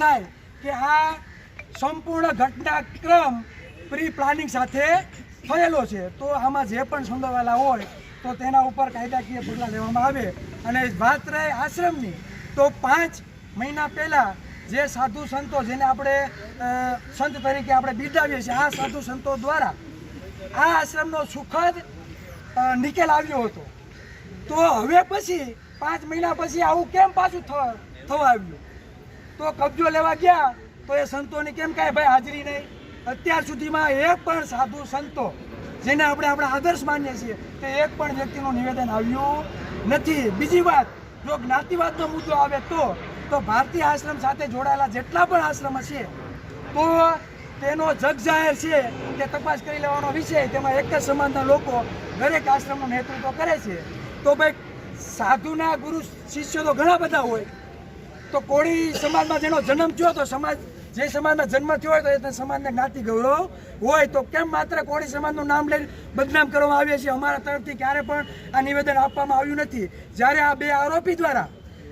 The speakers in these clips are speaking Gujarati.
થાય કે આ સંપૂર્ણ ઘટનાક્રમ પ્રી પ્લાનિંગ સાથે થયેલો છે. તો આમાં જે પણ સંડોવાયેલા હોય, તો તેના ઉપર કાયદાકીય પગલાં લેવામાં આવે. અને વાત રહે આશ્રમની, તો પાંચ મહિના પહેલાં જે સાધુ સંતો જેને આપણે સંત તરીકે આપણે બિરદાવીએ છીએ, આ સાધુ સંતો દ્વારા આ આશ્રમનો સુખદ નિકેલ આવ્યો હતો. તો હવે પછી, પાંચ મહિના પછી આવું કેમ પાછું થવા આવ્યું? તો કબજો લેવા ગયા, તો એ સંતોની કેમ કહે ભાઈ હાજરી નહીં? અત્યાર સુધીમાં એક પણ સાધુ સંતો, જેને આપણે આપણા આદર્શ માનીએ છીએ, તે એક પણ વ્યક્તિનું નિવેદન આવ્યું નથી. બીજી વાત, જો જ્ઞાતિવાદનો મુદ્દો આવે તો તો ભારતીય આશ્રમ સાથે જોડાયેલા જેટલા પણ આશ્રમ છે તો તેનો જગ જાહેર છે તે તપાસ કરી લેવાનો વિષય, તેમાં એક જ સમાજના લોકો દરેક આશ્રમનું નેતૃત્વ કરે છે. તો ભાઈ, સાધુના ગુરુ શિષ્યો તો ઘણા બધા હોય તો કોળી સમાજમાં જેનો જન્મ થયો તો સમાજ, જે સમાજમાં જન્મ થયો હોય તો એ સમાજને જ્ઞાતિ ગૌરવ હોય તો કેમ માત્ર કોળી સમાજનું નામ લઈને બદનામ કરવામાં આવ્યા છે? અમારા તરફથી ક્યારે પણ આ નિવેદન આપવામાં આવ્યું નથી. જ્યારે આ બે આરોપી દ્વારા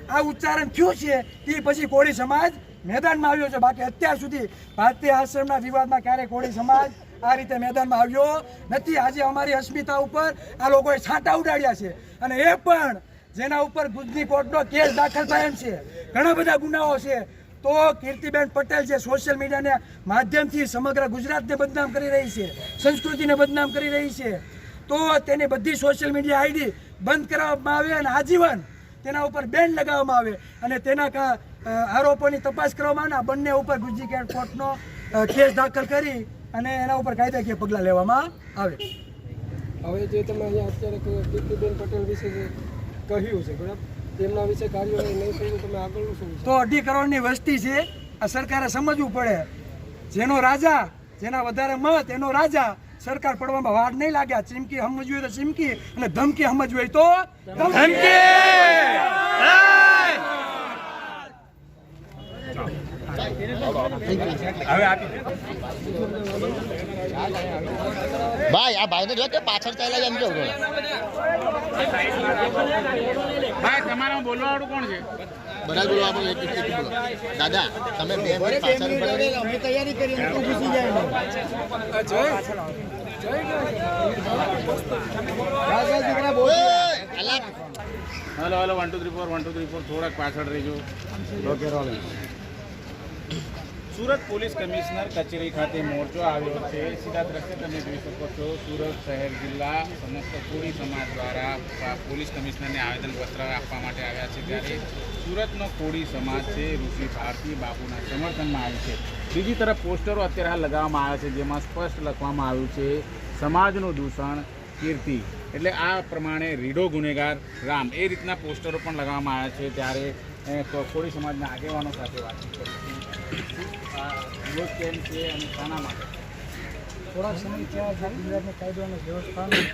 આ ઉચ્ચારણ થયું છે તે પછી કોળી સમાજ મેદાનમાં આવ્યો છે. બાકી અત્યાર સુધી ભારતીય આશ્રમના વિવાદમાં ક્યારે કોળી સમાજ આ રીતે મેદાનમાં આવ્યો નથી? આજે અમારી અસ્મિતા ઉપર આ લોકોએ છાંટા ઉડાડ્યા છે. અને એ પણ જેના ઉપર ગુજની કોર્ટનો કેસ દાખલ થયેલ છે. ઘણા બધા ગુનાઓ છે. તો કીર્તિબેન પટેલ જે સોશિયલ મીડિયાના માધ્યમથી સમગ્ર ગુજરાતને બદનામ કરી રહી છે, સંસ્કૃતિને બદનામ કરી રહી છે, તો તેની બધી સોશિયલ મીડિયા આઈડી બંધ કરવામાં આવે અને આજીવન તેના ઉપર બેન લગાવવામાં આવે અને તેના આરોપોની તપાસ કરવામાં આવે બંને ઉપર ગુજરી કેટ કોર્ટનો કેસ દાખલ કરી અને એના ઉપર કાયદાકીય પગલાં લેવામાં આવે. હવે જે તમે અહીંયા અત્યારે કીર્તિબેન પટેલ વિશે કહ્યું છે બરાબર? તેમના વિશે કાર્યવાહી નહીં થઈ તમે આગળનું શું તો અઢી કરોડની વસ્તી છે આ સરકારે સમજવું પડે. જેનો રાજા જેના વધારે મત એનો રાજા સરકાર પડવામાં વાર નહીં લાગ્યા ચીમકી સમજવી હોય તો ચીમકી અને ધમકી સમજવી હોય તો ભાઈ આ ભાઈને જો કે પાછળ ચાલ્યા એમ કેવું ભાઈ તમારા બોલવાવાળું કોણ છે? બધા બોલો આપણે એક એક એક બોલો. દાદા તમે બે મિનિટ પાછળ ઊભા અમે તૈયારી કરી ઘૂસી જાય hello hello one two three four one two three four થોડાક પાછળ રહેજો. સુરત પોલીસ કમિશનર કચેરી ખાતે મોરચો આવ્યો છે. સીધા દ્રશ્ય તમે જોઈ શકો છો. સુરત શહેર જિલ્લા સમસ્ત કોળી સમાજ દ્વારા પોલીસ કમિશનરને આવેદનપત્ર આપવા માટે આવ્યા છે. ત્યારે સુરતનો કોળી સમાજ છે, ઋષિ ભારતી બાપુના સમર્થનમાં આવ્યું છે. બીજી તરફ પોસ્ટરો અત્યારે હાલ લગાવવામાં આવ્યા છે, જેમાં સ્પષ્ટ લખવામાં આવ્યું છે, સમાજનું દૂષણ, કીર્તિ. એટલે આ પ્રમાણે રીઢો ગુનેગાર રામ. એ રીતના પોસ્ટરો પણ લગાવવામાં આવ્યા છે. ત્યારે કોળી સમાજના આગેવાનો સાથે વાતચીત કરીશું શું આ થોડાક સમય ત્યાં છે ગુજરાતની કાયદો અને વ્યવસ્થાનું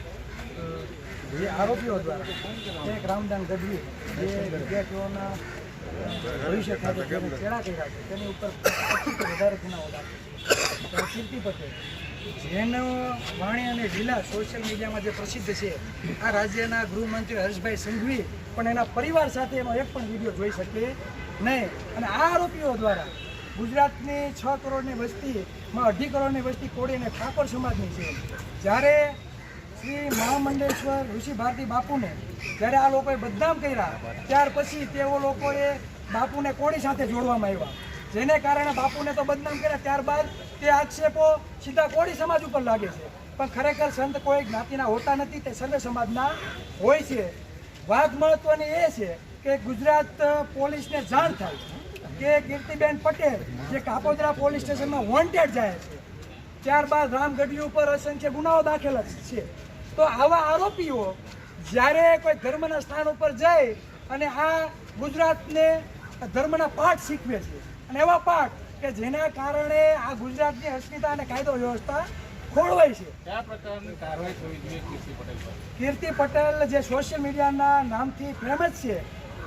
જે આરોપીઓ દ્વારા એક રામદાન ગઢવી જે વિદ્યાર્થીઓના ભવિષ્ય ખાતે જેને ચેડા કર્યા છે, તેની ઉપર વધારે ગુનાઓ દાખલ. કીર્તિ પટેલ, જેનો વાણી અને લીલા સોશિયલ મીડિયામાં જે પ્રસિદ્ધ છે, આ રાજ્યના ગૃહમંત્રી હર્ષભાઈ સંઘવી પણ એના પરિવાર સાથે એનો એક પણ વીડિયો જોઈ શકે નહીં અને આ આરોપીઓ દ્વારા ગુજરાતની છ કરોડની વસ્તીમાં અઢી કરોડની વસ્તી કોળી અને ઠાકોર સમાજની છે. જ્યારે શ્રી મહામંડેશ્વર ઋષિ ભારતી બાપુને જ્યારે આ લોકોએ બદનામ કર્યા, ત્યાર પછી તેઓ લોકોએ બાપુને કોળી સાથે જોડવામાં આવ્યા. જેને કારણે બાપુને તો બદનામ કર્યા, ત્યારબાદ તે આક્ષેપો સીધા કોળી સમાજ ઉપર લાગે છે. પણ ખરેખર સંત કોઈ જ્ઞાતિના હોતા નથી, તે સર્વે સમાજના હોય છે. વાત મહત્વની એ છે કે ગુજરાત પોલીસને જાણ થાય. કે કીર્તિબેન પટેલ જે કાપોદરા પોલીસ સ્ટેશનમાં વોન્ટેડ જાય છે. ત્યારબાદ રામગઢી ઉપર અસંખ્ય ગુનાઓ દાખલ છે. તો આવા આરોપીઓ જ્યારે કોઈ ધર્મના સ્થાન ઉપર જાય અને આ ગુજરાતને ધર્મના પાઠ શીખવે છે. અને એવા પાઠ કે જેના કારણે આ ગુજરાતની અસ્મિતા અને કાયદો વ્યવસ્થા ખોળવાય છે. કયા પ્રકારની કાર્યવાહી થવી જોઈએ કીર્તિ પટેલ કીર્તિ પટેલ જે સોશિયલ મીડિયાના નામથી ફેમસ છે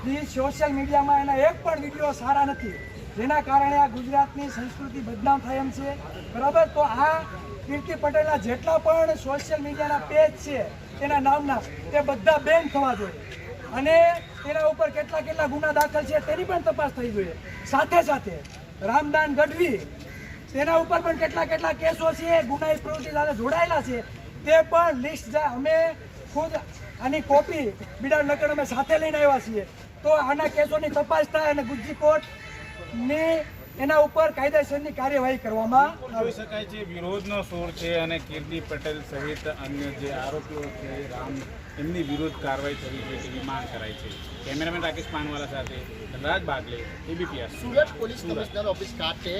એ સોશિયલ મીડિયામાં એના એક પણ વીડિયો સારા નથી. જેના કારણે આ ગુજરાતની સંસ્કૃતિ બદનામ થાય એમ છે. બરાબર? તો આ કીર્તિ પટેલના જેટલા પણ સોશિયલ મીડિયાના પેજ છે તેના નામના, તે બધા બેન થવા જોઈએ. અને તેના ઉપર કેટલા કેટલા ગુના દાખલ છે, તેની પણ તપાસ થઈ જોઈએ. સાથે સાથે રામદાન ગઢવી, તેના ઉપર પણ કેટલા કેટલા કેસો છે ગુના પ્રવૃત્તિ સાથે જોડાયેલા છે, તે પણ લિસ્ટ અમે ખુદ આની કોપી બિડાર નગર અમે સાથે લઈને આવ્યા છીએ. તો આના કેસોની તપાસ થાય અને ગુજરી કોર્ટની એના ઉપર કાયદેસરની કાર્યવાહી કરવામાં આવી શકાય છે? વિરોધનો સોર છે અને કીર્તિ પટેલ સહિત અન્ય જે આરોપીઓ છે રામ એમની વિરુદ્ધ કાર્યવાહી થવી જોઈએ તેવી માંગ કરાઈ છે. કેમેરામેન રાકેશ પાનવાલા સાથે Raj Bagle ABP Surat police commissioner office ખાતે